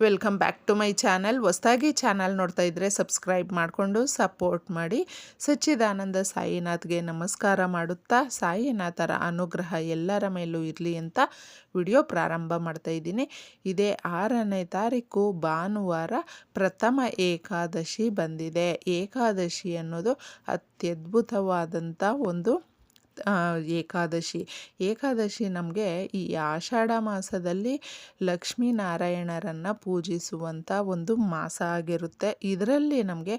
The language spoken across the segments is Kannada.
Welcome back to my channel. ಹೊಸ್ದಾಗಿ ಚಾನಲ್ ನೋಡ್ತಾ ಇದ್ದರೆ ಸಬ್ಸ್ಕ್ರೈಬ್ ಮಾಡಿಕೊಂಡು ಸಪೋರ್ಟ್ ಮಾಡಿ. ಸಚ್ಚಿದಾನಂದ ಸಾಯಿನಾಥ್ಗೆ ನಮಸ್ಕಾರ ಮಾಡುತ್ತಾ, ಸಾಯಿನಾಥರ ಅನುಗ್ರಹ ಎಲ್ಲರ ಮೇಲೂ ಇರಲಿ ಅಂತ ವಿಡಿಯೋ ಪ್ರಾರಂಭ ಮಾಡ್ತಾ ಇದ್ದೀನಿ. ಇದೇ ಆರನೇ ತಾರೀಕು ಭಾನುವಾರ ಪ್ರಥಮ ಏಕಾದಶಿ ಬಂದಿದೆ. ಏಕಾದಶಿ ಅನ್ನೋದು ಅತ್ಯದ್ಭುತವಾದಂಥ ಒಂದು ಏಕಾದಶಿ. ಏಕಾದಶಿ ನಮಗೆ ಈ ಆಷಾಢ ಮಾಸದಲ್ಲಿ ಲಕ್ಷ್ಮೀನಾರಾಯಣರನ್ನು ಪೂಜಿಸುವಂಥ ಒಂದು ಮಾಸ ಆಗಿರುತ್ತೆ. ಇದರಲ್ಲಿ ನಮಗೆ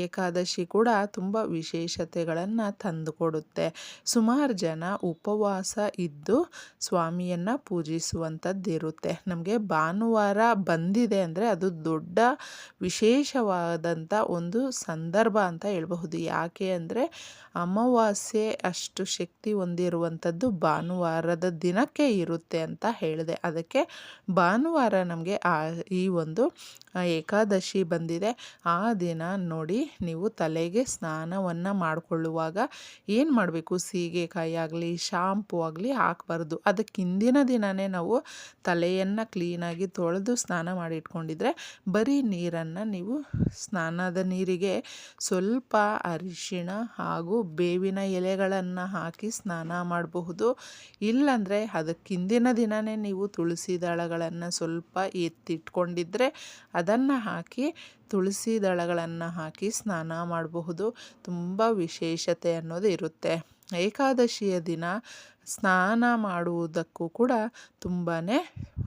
ಏಕಾದಶಿ ಕೂಡ ತುಂಬ ವಿಶೇಷತೆಗಳನ್ನು ತಂದುಕೊಡುತ್ತೆ. ಸುಮಾರು ಜನ ಉಪವಾಸ ಇದ್ದು ಸ್ವಾಮಿಯನ್ನು ಪೂಜಿಸುವಂಥದ್ದಿರುತ್ತೆ ನಮಗೆ ಭಾನುವಾರ ಬಂದಿದೆ ಅಂದರೆ ಅದು ದೊಡ್ಡ ವಿಶೇಷವಾದಂಥ ಒಂದು ಸಂದರ್ಭ ಅಂತ ಹೇಳಬಹುದು. ಯಾಕೆ ಅಂದರೆ ಅಮಾವಾಸ್ಯೆ ಅಷ್ಟು ಶಕ್ತಿ ಹೊಂದಿರುವಂಥದ್ದು ಭಾನುವಾರದ ದಿನಕ್ಕೆ ಇರುತ್ತೆ ಅಂತ ಹೇಳಿದೆ. ಅದಕ್ಕೆ ಭಾನುವಾರ ನಮಗೆ ಆ, ಈ ಒಂದು ಏಕಾದಶಿ ಬಂದಿದೆ. ಆ ದಿನ ನೋಡಿ ನೀವು ತಲೆಗೆ ಸ್ನಾನವನ್ನು ಮಾಡಿಕೊಳ್ಳುವಾಗ ಏನು ಮಾಡಬೇಕು? ಸೀಗೆಕಾಯಿ ಆಗಲಿ, ಶಾಂಪು ಆಗಲಿ ಹಾಕಬಾರ್ದು. ಅದಕ್ಕೆ ಹಿಂದಿನ ದಿನವೇ ನಾವು ತಲೆಯನ್ನು ಕ್ಲೀನಾಗಿ ತೊಳೆದು ಸ್ನಾನ ಮಾಡಿ ಇಟ್ಕೊಂಡಿದ್ರೆ ಬರೀ ನೀರನ್ನು ನೀವು ಸ್ನಾನದ ನೀರಿಗೆ ಸ್ವಲ್ಪ ಅರಿಶಿಣ ಹಾಗೂ ಬೇವಿನ ಎಲೆಗಳನ್ನು ಹಾಕಿ ಸ್ನಾನ ಮಾಡಬಹುದು. ಇಲ್ಲಾಂದರೆ ಅದಕ್ಕೆ ಹಿಂದಿನ ದಿನವೇ ನೀವು ತುಳಸಿ ದಳಗಳನ್ನು ಸ್ವಲ್ಪ ಎತ್ತಿಟ್ಕೊಂಡಿದ್ರೆ ಅದನ್ನು ಹಾಕಿ, ತುಳಸಿ ದಳಗಳನ್ನು ಹಾಕಿ ಸ್ನಾನ ಮಾಡಬಹುದು. ತುಂಬ ವಿಶೇಷತೆ ಅನ್ನೋದು ಇರುತ್ತೆ. ಏಕಾದಶಿಯ ದಿನ ಸ್ನಾನ ಮಾಡುವುದಕ್ಕೂ ಕೂಡ ತುಂಬಾ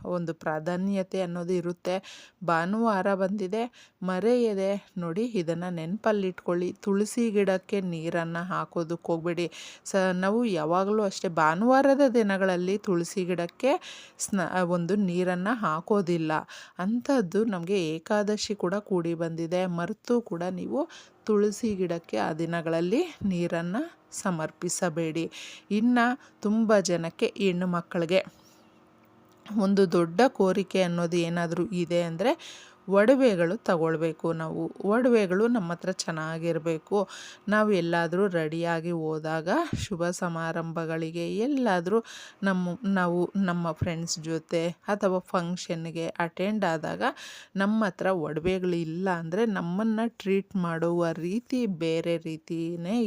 ಒಂದು ಪ್ರಾಧಾನ್ಯತೆ ಅನ್ನೋದು ಇರುತ್ತೆ. ಭಾನುವಾರ ಬಂದಿದೆ, ಮರೆಯದೆ ನೋಡಿ ಇದನ್ನು ನೆನಪಲ್ಲಿಟ್ಕೊಳ್ಳಿ. ತುಳಸಿ ಗಿಡಕ್ಕೆ ನೀರನ್ನು ಹಾಕೋದಕ್ಕೆ ಹೋಗಬೇಡಿ. ಸ, ನಾವು ಯಾವಾಗಲೂ ಅಷ್ಟೇ ಭಾನುವಾರದ ದಿನಗಳಲ್ಲಿ ತುಳಸಿ ಗಿಡಕ್ಕೆ ಸ್ನ, ಒಂದು ನೀರನ್ನು ಹಾಕೋದಿಲ್ಲ. ಅಂಥದ್ದು ನಮಗೆ ಏಕಾದಶಿ ಕೂಡ ಕೂಡಿ ಬಂದಿದೆ. ಮರೆತು ಕೂಡ ನೀವು ತುಳಸಿ ಗಿಡಕ್ಕೆ ಆ ದಿನಗಳಲ್ಲಿ ನೀರನ್ನು ಸಮರ್ಪಿಸಬೇಡಿ. ಇನ್ನು ತುಂಬ ಜನಕ್ಕೆ ಹೆಣ್ಣು ಮಕ್ಕಳಿಗೆ. ಒಂದು ದೊಡ್ಡ ಕೋರಿಕೆ ಅನ್ನೋದು ಏನಾದರೂ ಇದೆ ಅಂದರೆ ಒಡವೆಗಳು ತಗೊಳ್ಬೇಕು ನಾವು. ಒಡವೆಗಳು ನಮ್ಮ ಹತ್ರ ಚೆನ್ನಾಗಿರಬೇಕು. ನಾವು ಎಲ್ಲಾದರೂ ರೆಡಿಯಾಗಿ ಹೋದಾಗ ಶುಭ ಸಮಾರಂಭಗಳಿಗೆ ಎಲ್ಲಾದರೂ ನಮ್ಮ ನಾವು ನಮ್ಮ ಫ್ರೆಂಡ್ಸ್ ಜೊತೆ ಅಥವಾ ಫಂಕ್ಷನ್ಗೆ ಅಟೆಂಡ್ ಆದಾಗ ನಮ್ಮ ಹತ್ರ ಒಡವೆಗಳು ಇಲ್ಲ ಅಂದರೆ ನಮ್ಮನ್ನು ಟ್ರೀಟ್ ಮಾಡುವ ರೀತಿ ಬೇರೆ ರೀತಿಯೇ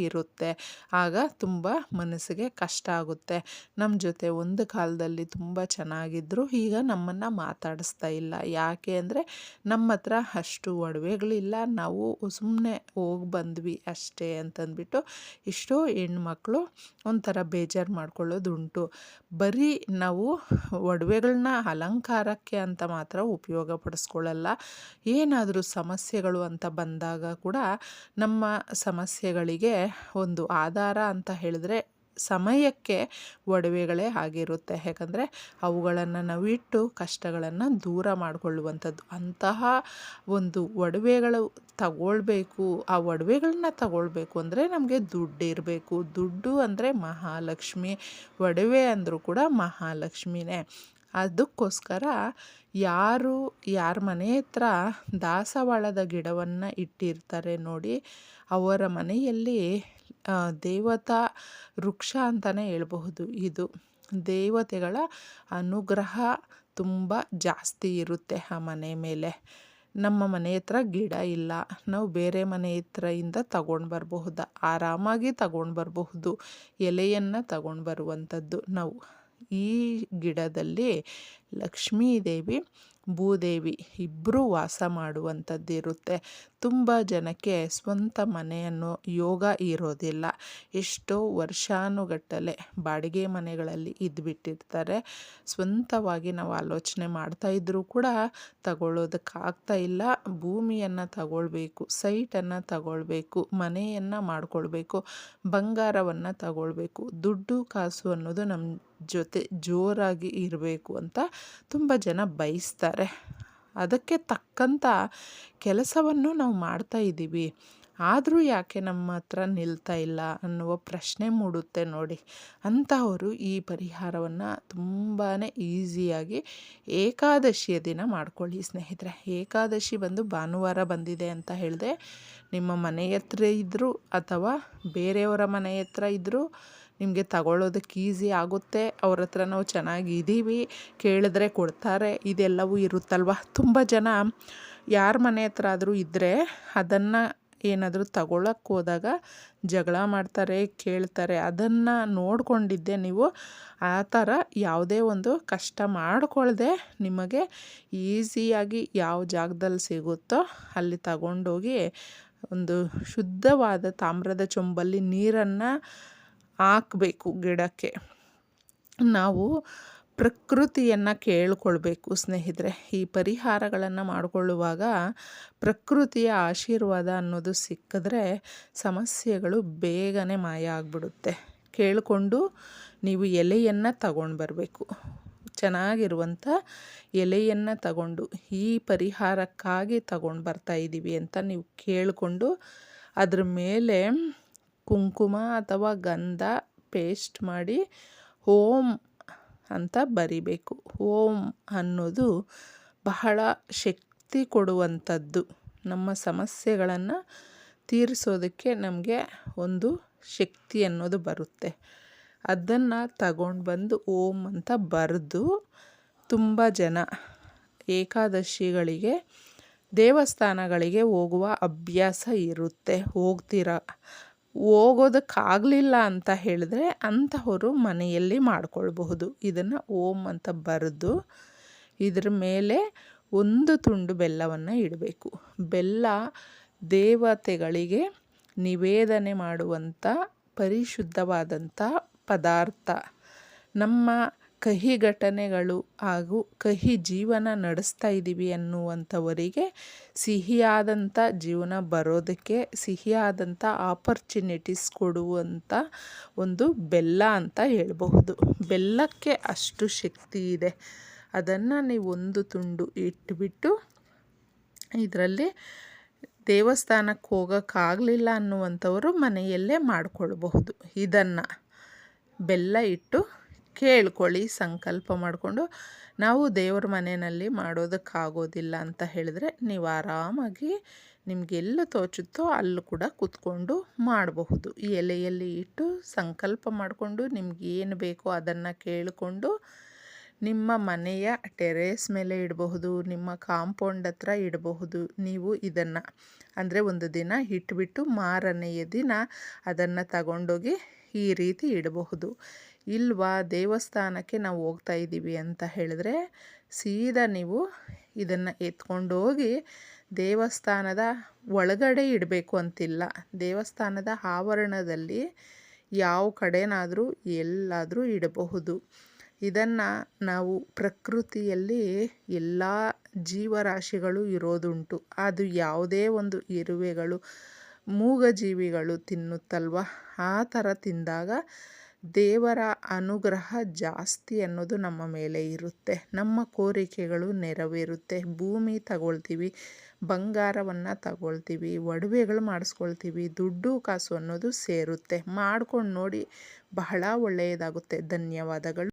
ಇರುತ್ತೆ. ಆಗ ತುಂಬ ಮನಸ್ಸಿಗೆ ಕಷ್ಟ ಆಗುತ್ತೆ. ನಮ್ಮ ಜೊತೆ ಒಂದು ಕಾಲದಲ್ಲಿ ತುಂಬ ಚೆನ್ನಾಗಿದ್ದರು ಈಗ ನಮ್ಮನ್ನು ಮಾತಾಡಿಸ್ತಾ ಇಲ್ಲ. ಯಾಕೆ ಅಂದರೆ ನಮ್ಮ ಹತ್ರ ಅಷ್ಟು ಒಡವೆಗಳಿಲ್ಲ. ನಾವು ಸುಮ್ಮನೆ ಹೋಗಿ ಬಂದ್ವಿ ಅಷ್ಟೇ ಅಂತಂದ್ಬಿಟ್ಟು ಎಷ್ಟೋ ಹೆಣ್ಮಕ್ಳು ಒಂಥರ ಬೇಜಾರು ಮಾಡ್ಕೊಳ್ಳೋದುಂಟು. ಬರೀ ನಾವು ಒಡವೆಗಳನ್ನ ಅಲಂಕಾರಕ್ಕೆ ಅಂತ ಮಾತ್ರ ಉಪಯೋಗ ಪಡಿಸ್ಕೊಳ್ಳಲ್ಲ ಏನಾದರೂ ಸಮಸ್ಯೆಗಳು ಅಂತ ಬಂದಾಗ ಕೂಡ ನಮ್ಮ ಸಮಸ್ಯೆಗಳಿಗೆ ಒಂದು ಆಧಾರ ಅಂತ ಹೇಳಿದ್ರೆ ಸಮಯಕ್ಕೆ ಒಡವೆಗಳೇ ಆಗಿರುತ್ತೆ. ಯಾಕಂದರೆ ಅವುಗಳನ್ನು ನಾವು ಇಟ್ಟು ಕಷ್ಟಗಳನ್ನು ದೂರ ಮಾಡಿಕೊಳ್ಳುವಂಥದ್ದು. ಅಂತಹ ಒಂದು ಒಡವೆಗಳು ತಗೊಳ್ಬೇಕು. ಆ ಒಡವೆಗಳನ್ನ ತಗೊಳ್ಬೇಕು ಅಂದರೆ ನಮಗೆ ದುಡ್ಡು ಇರಬೇಕು. ದುಡ್ಡು ಅಂದರೆ ಮಹಾಲಕ್ಷ್ಮಿ. ಒಡವೆ ಅಂದರೂ ಕೂಡ ಮಹಾಲಕ್ಷ್ಮಿನೇ. ಅದಕ್ಕೋಸ್ಕರ ಯಾರು, ಯಾರ ಮನೆ ಹತ್ರ ದಾಸವಾಳದ ಗಿಡವನ್ನು ಇಟ್ಟಿರ್ತಾರೆ ನೋಡಿ, ಅವರ ಮನೆಯಲ್ಲಿ ದೇವತಾ ವೃಕ್ಷ ಅಂತಲೇ ಹೇಳ್ಬಹುದು ಇದು. ದೇವತೆಗಳ ಅನುಗ್ರಹ ತುಂಬ ಜಾಸ್ತಿ ಇರುತ್ತೆ ಆ ಮನೆ ಮೇಲೆ. ನಮ್ಮ ಮನೆ ಹತ್ರ ಗಿಡ ಇಲ್ಲ. ನಾವು ಬೇರೆ ಮನೆ ಹತ್ರದಿಂದ ತಗೊಂಡು ಬರಬಹುದು. ಆರಾಮಾಗಿ ತಗೊಂಡು ಬರಬಹುದು. ಎಲೆಯನ್ನು ತಗೊಂಡು ಬರುವಂಥದ್ದು ನಾವು. ಈ ಗಿಡದಲ್ಲಿ ಲಕ್ಷ್ಮೀದೇವಿ ಭೂದೇವಿ ಇಬ್ಬರೂ ವಾಸ ಮಾಡುವಂಥದ್ದಿರುತ್ತೆ ತುಂಬ ಜನಕ್ಕೆ ಸ್ವಂತ ಮನೆಯನ್ನು ಯೋಗ ಇರೋದಿಲ್ಲ. ಎಷ್ಟೋ ವರ್ಷಾನುಗಟ್ಟಲೆ ಬಾಡಿಗೆ ಮನೆಗಳಲ್ಲಿ ಇದ್ಬಿಟ್ಟಿರ್ತಾರೆ. ಸ್ವಂತವಾಗಿ ನಾವು ಆಲೋಚನೆ ಮಾಡ್ತಾ ಇದ್ದರೂ ಕೂಡ ತಗೊಳ್ಳೋದಕ್ಕಾಗ್ತಾ ಇಲ್ಲ. ಭೂಮಿಯನ್ನು ತಗೊಳ್ಬೇಕು, ಸೈಟನ್ನು ತಗೊಳ್ಬೇಕು, ಮನೆಯನ್ನು ಮಾಡಿಕೊಳ್ಬೇಕು, ಬಂಗಾರವನ್ನು ತಗೊಳ್ಬೇಕು, ದುಡ್ಡು ಕಾಸು ಅನ್ನೋದು ನಮ್ಮ ಜೊತೆ ಜೋರಾಗಿ ಇರಬೇಕು ಅಂತ ತುಂಬ ಜನ ಬಯಸ್ತಾರೆ. ಅದಕ್ಕೆ ತಕ್ಕಂಥ ಕೆಲಸವನ್ನು ನಾವು ಮಾಡ್ತಾ ಇದ್ದೀವಿ. ಆದರೂ ಯಾಕೆ ನಮ್ಮ ಹತ್ರ ನಿಲ್ತಾ ಇಲ್ಲ ಅನ್ನುವ ಪ್ರಶ್ನೆ ಮೂಡುತ್ತೆ ನೋಡಿ. ಅಂಥವರು ಈ ಪರಿಹಾರವನ್ನು ತುಂಬಾ ಈಸಿಯಾಗಿ ಏಕಾದಶಿಯ ದಿನ ಮಾಡ್ಕೊಳ್ಳಿ ಸ್ನೇಹಿತರೆ. ಏಕಾದಶಿ ಬಂದು ಭಾನುವಾರ ಬಂದಿದೆ ಅಂತ ಹೇಳಿದೆ, ನಿಮ್ಮ ಮನೆ ಹತ್ರ ಇದ್ದರೂ ಅಥವಾ ಬೇರೆಯವರ ಮನೆ ಹತ್ರ ಇದ್ದರೂ ನಿಮಗೆ ತಗೊಳ್ಳೋದಕ್ಕೆ ಈಸಿ ಆಗುತ್ತೆ. ಅವ್ರ ಹತ್ರ ನಾವು ಚೆನ್ನಾಗಿ ಇದ್ದೀವಿ ಕೇಳಿದ್ರೆ ಕೊಡ್ತಾರೆ. ಇದೆಲ್ಲವೂ ಇರುತ್ತಲ್ವ? ತುಂಬ ಜನ ಯಾರ ಮನೆ ಹತ್ರ ಆದರೂ ಇದ್ದರೆ ಅದನ್ನು ಏನಾದರೂ ತಗೊಳಕ್ಕೆ ಹೋದಾಗ ಜಗಳ ಮಾಡ್ತಾರೆ, ಕೇಳ್ತಾರೆ. ಅದನ್ನು ನೋಡಿಕೊಂಡಿದ್ದೆ ನೀವು. ಆ ಥರ ಯಾವುದೇ ಒಂದು ಕಷ್ಟ ಮಾಡಿಕೊಳ್ಳದೆ ನಿಮಗೆ ಈಸಿಯಾಗಿ ಯಾವ ಜಾಗದಲ್ಲಿ ಸಿಗುತ್ತೋ ಅಲ್ಲಿ ತಗೊಂಡೋಗಿ ಒಂದು ಶುದ್ಧವಾದ ತಾಮ್ರದ ಚೊಂಬಲ್ಲಿ ನೀರನ್ನು ಹಾಕಬೇಕು ಗಿಡಕ್ಕೆ. ನಾವು ಪ್ರಕೃತಿಯನ್ನು ಕೇಳಿಕೊಳ್ಬೇಕು ಸ್ನೇಹಿತರೆ. ಈ ಪರಿಹಾರಗಳನ್ನು ಮಾಡಿಕೊಳ್ಳುವಾಗ ಪ್ರಕೃತಿಯ ಆಶೀರ್ವಾದ ಅನ್ನೋದು ಸಿಕ್ಕಿದ್ರೆ ಸಮಸ್ಯೆಗಳು ಬೇಗನೆ ಮಾಯ ಆಗಿಬಿಡುತ್ತೆ. ಕೇಳಿಕೊಂಡು ನೀವು ಎಲೆಯನ್ನು ತಗೊಂಡು ಬರಬೇಕು ಚೆನ್ನಾಗಿರುವಂಥ ಎಲೆಯನ್ನು ತಗೊಂಡು ಈ ಪರಿಹಾರಕ್ಕಾಗಿ ತಗೊಂಡು ಬರ್ತಾ ಇದ್ದೀವಿ ಅಂತ ನೀವು ಕೇಳಿಕೊಂಡು ಅದ್ರ ಮೇಲೆ ಕುಂಕುಮ ಅಥವಾ ಗಂಧ ಪೇಸ್ಟ್ ಮಾಡಿ ಓಂ ಅಂತ ಬರಿಬೇಕು. ಓಂ ಅನ್ನೋದು ಬಹಳ ಶಕ್ತಿ ಕೊಡುವಂಥದ್ದು. ನಮ್ಮ ಸಮಸ್ಯೆಗಳನ್ನು ತೀರಿಸೋದಕ್ಕೆ ನಮಗೆ ಒಂದು ಶಕ್ತಿ ಅನ್ನೋದು ಬರುತ್ತೆ. ಅದನ್ನು ತಗೊಂಡು ಬಂದು ಓಂ ಅಂತ ಬರೆದು ತುಂಬ ಜನ ಏಕಾದಶಿಗಳಿಗೆ, ದೇವಸ್ಥಾನಗಳಿಗೆ ಹೋಗುವ ಅಭ್ಯಾಸ ಇರುತ್ತೆ. ಹೋಗ್ತೀರ? ಹೋಗೋದಕ್ಕಾಗಲಿಲ್ಲ ಅಂತ ಹೇಳಿದ್ರೆ ಅಂಥವರು ಮನೆಯಲ್ಲಿ ಮಾಡಿಕೊಳ್ಬಹುದು. ಇದನ್ನು ಓಂ ಅಂತ ಬರೆದು ಇದರ ಮೇಲೆ ಒಂದು ತುಂಡು ಬೆಲ್ಲವನ್ನು ಇಡಬೇಕು. ಬೆಲ್ಲ ದೇವತೆಗಳಿಗೆ ನಿವೇದನೆ ಮಾಡುವಂಥ ಪರಿಶುದ್ಧವಾದಂಥ ಪದಾರ್ಥ. ನಮ್ಮ ಕಹಿ ಘಟನೆಗಳು ಹಾಗೂ ಕಹಿ ಜೀವನ ನಡೆಸ್ತಾ ಇದ್ದೀವಿ ಅನ್ನುವಂಥವರಿಗೆ ಸಿಹಿಯಾದಂಥ ಜೀವನ ಬರೋದಕ್ಕೆ ಸಿಹಿಯಾದಂಥ ಆಪರ್ಚುನಿಟೀಸ್ ಕೊಡುವಂಥ ಒಂದು ಬೆಲ್ಲ ಅಂತ ಹೇಳಬಹುದು. ಬೆಲ್ಲಕ್ಕೆ ಅಷ್ಟು ಶಕ್ತಿ ಇದೆ. ಅದನ್ನು ನೀವು ಒಂದು ತುಂಡು ಇಟ್ಬಿಟ್ಟು ಇದರಲ್ಲಿ ದೇವಸ್ಥಾನಕ್ಕೆ ಹೋಗೋಕ್ಕಾಗಲಿಲ್ಲ ಅನ್ನುವಂಥವರು ಮನೆಯಲ್ಲೇ ಮಾಡಿಕೊಳ್ಬಹುದು. ಇದನ್ನು ಬೆಲ್ಲ ಇಟ್ಟು ಕೇಳ್ಕೊಳ್ಳಿ, ಸಂಕಲ್ಪ ಮಾಡಿಕೊಂಡು ನಾವು ದೇವ್ರ ಮನೆಯಲ್ಲಿ ಮಾಡೋದಕ್ಕಾಗೋದಿಲ್ಲ ಅಂತ ಹೇಳಿದ್ರೆ ನೀವು ಆರಾಮಾಗಿ ನಿಮಗೆಲ್ಲ ತೋಚುತ್ತೋ ಅಲ್ಲೂ ಕೂಡ ಕೂತ್ಕೊಂಡು ಮಾಡಬಹುದು. ಎಲೆಯಲ್ಲಿ ಇಟ್ಟು ಸಂಕಲ್ಪ ಮಾಡಿಕೊಂಡು ನಿಮ್ಗೆ ಏನು ಬೇಕೋ ಅದನ್ನು ಕೇಳಿಕೊಂಡು ನಿಮ್ಮ ಮನೆಯ ಟೆರೇಸ್ ಮೇಲೆ ಇಡಬಹುದು, ನಿಮ್ಮ ಕಾಂಪೌಂಡ್ ಹತ್ರ ಇಡಬಹುದು. ನೀವು ಇದನ್ನು ಅಂದರೆ ಒಂದು ದಿನ ಇಟ್ಬಿಟ್ಟು ಮಾರನೆಯ ದಿನ ಅದನ್ನು ತಗೊಂಡೋಗಿ ಈ ರೀತಿ ಇಡಬಹುದು. ಇಲ್ವಾ? ದೇವಸ್ಥಾನಕ್ಕೆ ನಾವು ಹೋಗ್ತಾ ಇದ್ದೀವಿ ಅಂತ ಹೇಳಿದ್ರೆ ಸೀದಾ ನೀವು ಇದನ್ನು ಎತ್ಕೊಂಡೋಗಿ ದೇವಸ್ಥಾನದ ಒಳಗಡೆ ಇಡಬೇಕು ಅಂತಿಲ್ಲ. ದೇವಸ್ಥಾನದ ಆವರಣದಲ್ಲಿ ಯಾವ ಕಡೆನಾದರೂ ಎಲ್ಲಾದರೂ ಇಡಬಹುದು. ಇದನ್ನು ನಾವು ಪ್ರಕೃತಿಯಲ್ಲಿ ಎಲ್ಲ ಜೀವರಾಶಿಗಳು ಇರೋದುಂಟು. ಅದು ಯಾವುದೇ ಒಂದು ಇರುವೆಗಳು ಮೂಗಜೀವಿಗಳು ತಿನ್ನುತ್ತಲ್ವ? ಆ ಥರ ತಿಂದಾಗ ದೇವರ ಅನುಗ್ರಹ ಜಾಸ್ತಿ ಅನ್ನೋದು ನಮ್ಮ ಮೇಲೆ ಇರುತ್ತೆ. ನಮ್ಮ ಕೋರಿಕೆಗಳು ನೆರವೇರುತ್ತೆ. ಭೂಮಿ ತಗೊಳ್ತೀವಿ, ಬಂಗಾರವನ್ನು ತಗೊಳ್ತೀವಿ, ಒಡವೆಗಳು ಮಾಡಿಸ್ಕೊಳ್ತೀವಿ, ದುಡ್ಡು ಕಾಸು ಅನ್ನೋದು ಸೇರುತ್ತೆ. ಮಾಡ್ಕೊಂಡು ನೋಡಿ ಬಹಳ ಒಳ್ಳೆಯದಾಗುತ್ತೆ. ಧನ್ಯವಾದಗಳು.